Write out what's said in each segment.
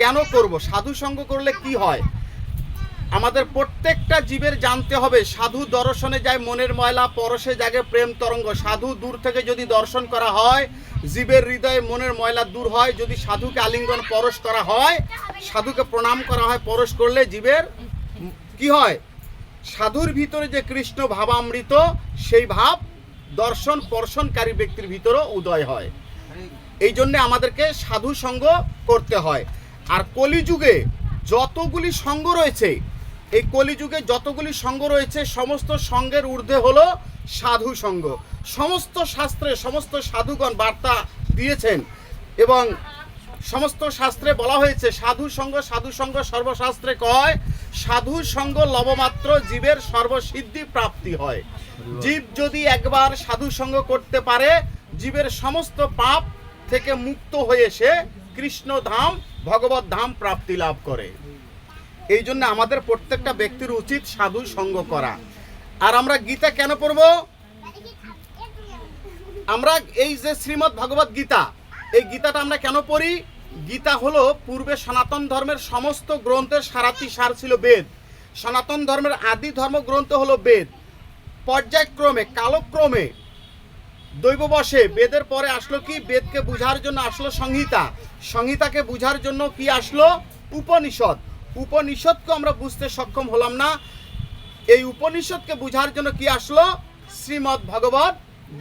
কেন করব? সাধু সঙ্গ করলে কি হয়? আমাদের প্রত্যেকটা জীবের জানতে হবে, সাধু দর্শনে যায় মনের ময়লা, পরশে জাগে প্রেম তরঙ্গ। সাধু দূর থেকে যদি দর্শন করা হয়, জীবের হৃদয়ে মনের ময়লা দূর হয়, যদি সাধুকে আলিঙ্গন পরশ করা হয়, সাধুকে প্রণাম করা হয়, পরশ করলে জীবের কি হয়? সাধুর ভিতরে যে কৃষ্ণ ভাবামৃত, সেই ভাব দর্শন, পর্শনকারী ব্যক্তির ভিতরও উদয় হয়। এই জন্যে আমাদেরকে সাধু সঙ্গ করতে হয়। আর কলিযুগে যতগুলি সঙ্গ রয়েছে, এই কলিযুগে যতগুলি সঙ্গ রয়েছে, সমস্ত সঙ্গের ঊর্ধ্বে হলো সাধু সঙ্গ। সমস্ত শাস্ত্রে সমস্ত সাধুগণ বার্তা দিয়েছেন এবং সমস্ত শাস্ত্রে বলা হয়েছে, সাধু সঙ্গ সাধু সঙ্গ সর্বশাস্ত্রে কয়, সাধু সঙ্গ লবমাত্র জীবের সর্বসিদ্ধি প্রাপ্তি হয়। জীব যদি একবার সাধু সঙ্গ করতে পারে, জীবের সমস্ত পাপ থেকে মুক্ত হয়ে সে কৃষ্ণ ধাম ভগবত ধাম প্রাপ্তি লাভ করে। এই জন্য আমাদের প্রত্যেকটা ব্যক্তির উচিত সাধু সঙ্গ করা। আর আমরা গীতা কেন পড়ব? আমরা এই যে শ্রীমদ্ ভগবত গীতা, এই গীতাটা আমরা কেন পড়ি? গীতা হলো পূর্বে সনাতন ধর্মের সমস্ত গ্রন্থের সারাতি সার ছিল বেদ। সনাতন ধর্মের আদি ধর্মগ্রন্থ হলো বেদ। পর্যায়ক্রমে, কালক্রমে দৈববশে বেদের পরে আসলো কি? বেদকে বুঝার জন্য আসলো সংহিতা। সংহিতাকে বুঝার জন্য কি আসলো? উপনিষদ। উপনিষদকে আমরা বুঝতে সক্ষম হলাম না। এই উপনিষদকে বুঝার জন্য কি আসলো? শ্রীমদ্ ভগবত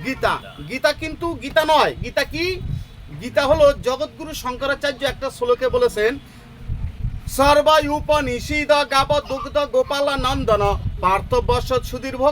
গীতা। গীতা কিন্তু গীতা নয়। গীতা কি? গীতা হলো জগৎগুরু শঙ্করাচার্য একটা শ্লোকে বলেছেন, সর্বায়ুপনিষিদ গাব দুগ্ধ গোপাল নন্দন পার্থবর্ষ সুদীর্ভ